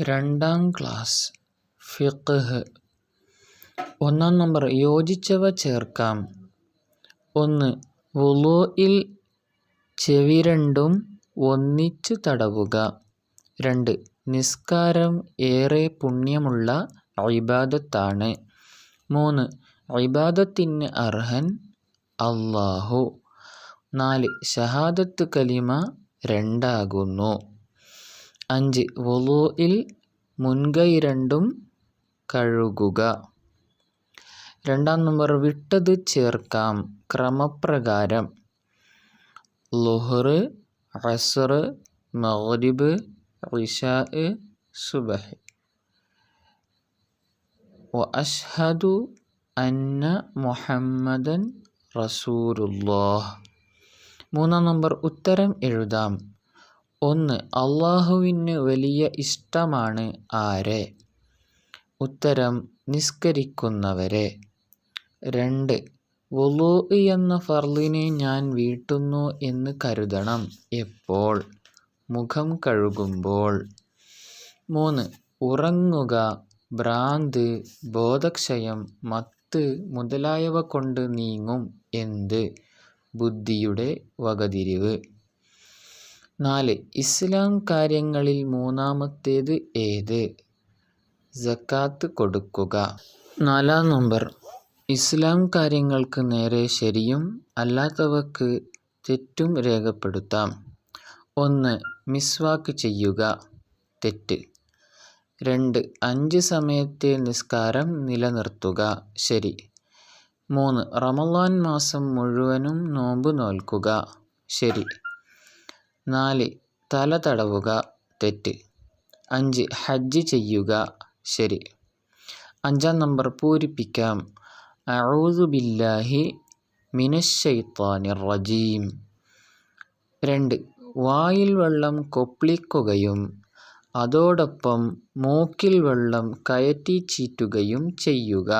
രണ്ടാം ക്ലാസ് ഫിഖ് ഒന്നാം നമ്പർ യോജിച്ചവ ചേർക്കാം. ഒന്ന് വുളൂഇൽ ചെവി രണ്ടും ഒന്നിച്ചു തടവുക. രണ്ട് നിസ്കാരം ഏറെ പുണ്യമുള്ള ഇബാദത്താണ്. മൂന്ന് ഇബാദത്തിന് അർഹൻ അള്ളാഹു നാല് ഷഹാദത്ത് കലിമ രണ്ടാകുന്നു. അഞ്ച്. വുളൂഇൽ മുൻകൈ രണ്ടും കഴുകുക. രണ്ടാം നമ്പർ വിട്ടത് ചേർക്കാം. ക്രമപ്രകാരം. ലുഹർ അസ്ർ മഗ്രിബ് ഇശാ സുബഹ്. വഅഷ്ഹദു അന്ന മുഹമ്മദൻ റസൂലുള്ളാഹ്. മൂന്നാം നമ്പർ ഉത്തരം എഴുതാം. ഒന്ന് അള്ളാഹുവിന് വലിയ ഇഷ്ടമാണ് ആരെ? ഉത്തരം നിസ്കരിക്കുന്നവരെ. രണ്ട് വുളൂ എന്ന ഫർളിനെ ഞാൻ വീട്ടുന്നു എന്ന് കരുതണം എപ്പോൾ? മുഖം കഴുകുമ്പോൾ. മൂന്ന് ഉറങ്ങുക ഭ്രാന്ത് ബോധക്ഷയം മത്ത് മുതലായവ കൊണ്ട് നീങ്ങും. എന്ത്? ബുദ്ധിയുടെ വകതിരിവ്. നാല്. ഇസ്ലാം കാര്യങ്ങളിൽ മൂന്നാമത്തേത് ഏത്? സക്കാത്ത് കൊടുക്കുക. നാലാം നമ്പർ. ഇസ്ലാം കാര്യങ്ങൾക്ക് നേരെ ശരിയും അല്ലാത്തവക്ക് തെറ്റും രേഖപ്പെടുത്താം. ഒന്ന്. മിസ്വാക്ക് ചെയ്യുക. തെറ്റ്. രണ്ട്. അഞ്ച് സമയത്തെ നിസ്കാരം നിലനിർത്തുക. ശരി. മൂന്ന്. റമളാൻ മാസം മുഴുവനും നോമ്പ് നോൽക്കുക. ശരി. നാല് തല തടവുക തെറ്റ്. അഞ്ച് ഹജ്ജ് ചെയ്യുക ശരി. അഞ്ചാം നമ്പർ പൂരിപ്പിക്കാം. അഊദു ബില്ലാഹി മിനശ്ശൈത്താനിർ റജീം രണ്ട് വായിൽ വെള്ളം കൊപ്ലിക്കുകയും അതോടൊപ്പം മൂക്കിൽ വെള്ളം കയറ്റി ചീറ്റുകയും ചെയ്യുക.